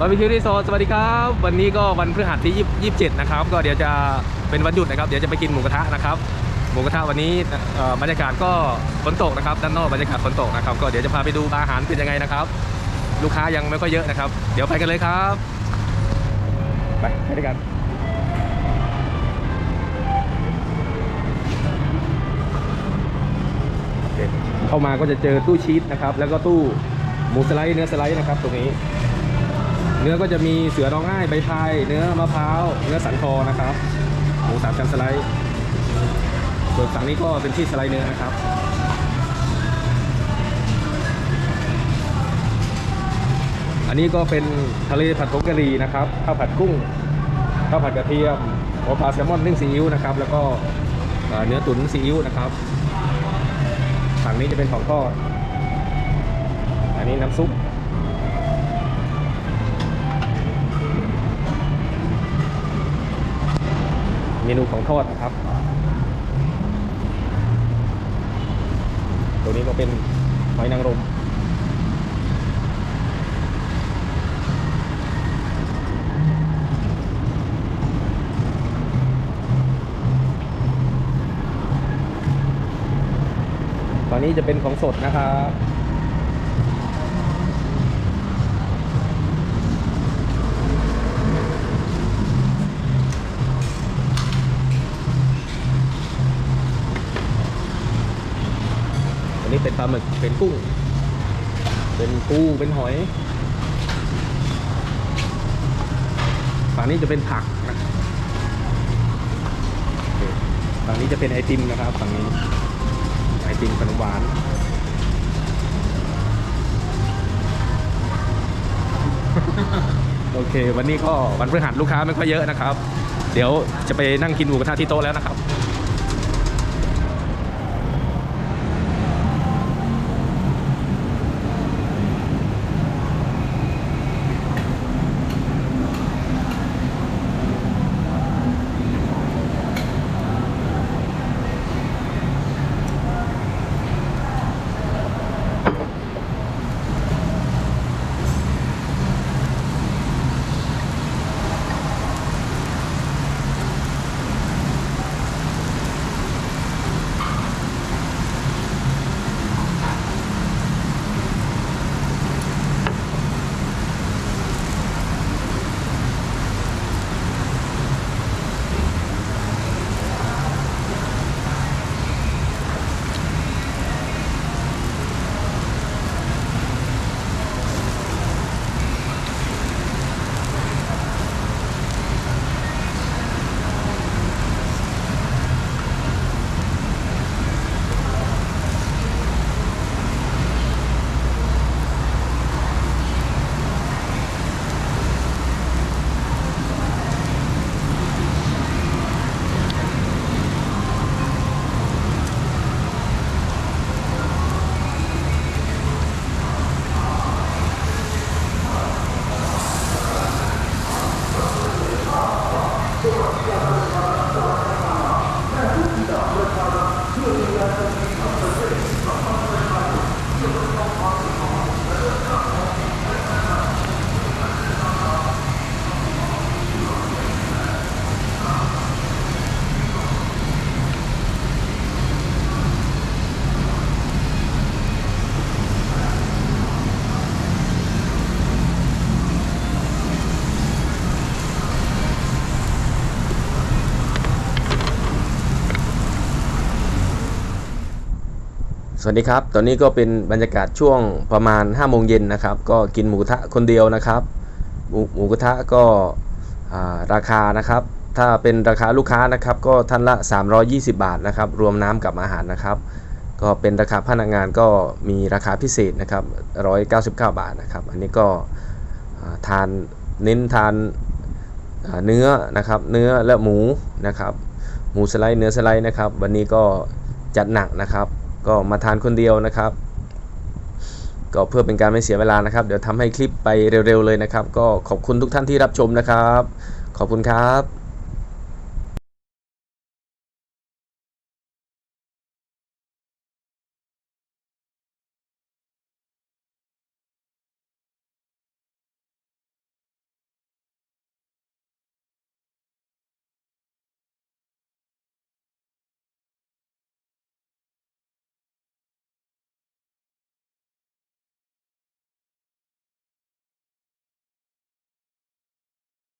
บาร์บีคิวรีสอร์ทสวัสดีครับ วันนี้ก็วันพฤหัสที่ยี่สิบเจ็ดนะครับ ก็เดี๋ยวจะเป็นวันหยุดนะครับ เดี๋ยวจะไปกินหมูกระทะนะครับ หมูกระทะวันนี้บรรยากาศก็ฝนตกนะครับ ด้านนอกบรรยากาศฝนตกนะครับ ก็เดี๋ยวจะพาไปดูอาหารเป็นยังไงนะครับ ลูกค้ายังไม่ค่อยเยอะนะครับ เดี๋ยวไปกันเลยครับ ไปไปด้วยกันเข้ามาก็จะเจอตู้ชีสนะครับ แล้วก็ตู้หมูสไลด์เนื้อสไลด์นะครับ ตรงนี้ เนื้อก็จะมีเสือร้องไห้ใบพายเนื้อมะพร้าว เนื้อสันคอนะครับหมูสามชั้นสไลด์ส่วนฝั่งนี้ก็เป็นที่สไลด์เนื้อนะครับอันนี้ก็เป็นทะเลผัดผงกะหรี่นะครับข้าวผัดกุ้งข้าวผัดกระเทียมหัวปลาแซลมอนนึ่งซีอิ๊วนะครับแล้วก็เนื้อตุ๋นซีอิ๊วนะครับฝั่งนี้จะเป็นของทอดอันนี้น้ำซุป เมนูของทอดนะครับ ตัวนี้ก็เป็นหอยนางรมตอนนี้จะเป็นของสดนะครับ อันนี้เป็นปลาหมึก เป็นกุ้ง เป็นปูเป็นหอย ฝั่งนี้จะเป็นผักนะครับโอเคฝั่งนี้จะเป็นไอติมนะครับ ฝั่งนี้ ไอติมขนมหวานโอเค วันนี้ก็วันพฤหัสลูกค้าไม่ค่อยเยอะนะครับ เดี๋ยวจะไปนั่งกินหมูกระทะที่โต๊ะแล้วนะครับ สวัสดีครับ ตอนนี้ก็เป็นบรรยากาศช่วงประมาณ5โมงเย็นนะครับ ก็กินหมูกระทะคนเดียวนะครับหมูหมูกระทะก็ราคานะครับ ถ้าเป็นราคาลูกค้านะครับ ก็ท่านละ 320 บาทนะครับ รวมน้ำกับอาหารนะครับ ก็เป็นราคาพนักงานก็มีราคาพิเศษนะครับ 199 บาทนะครับ อันนี้ก็ทานเน้นทานเนื้อนะครับ เนื้อและหมูนะครับ หมูสไลด์เนื้อสไลด์นะครับ วันนี้ก็จัดหนักนะครับ ก็มาทานคนเดียวนะครับ ก็เพื่อเป็นการไม่เสียเวลานะครับ เดี๋ยวทำให้คลิปไปเร็วๆเลยนะครับ ก็ขอบคุณทุกท่านที่รับชมนะครับ ขอบคุณครับ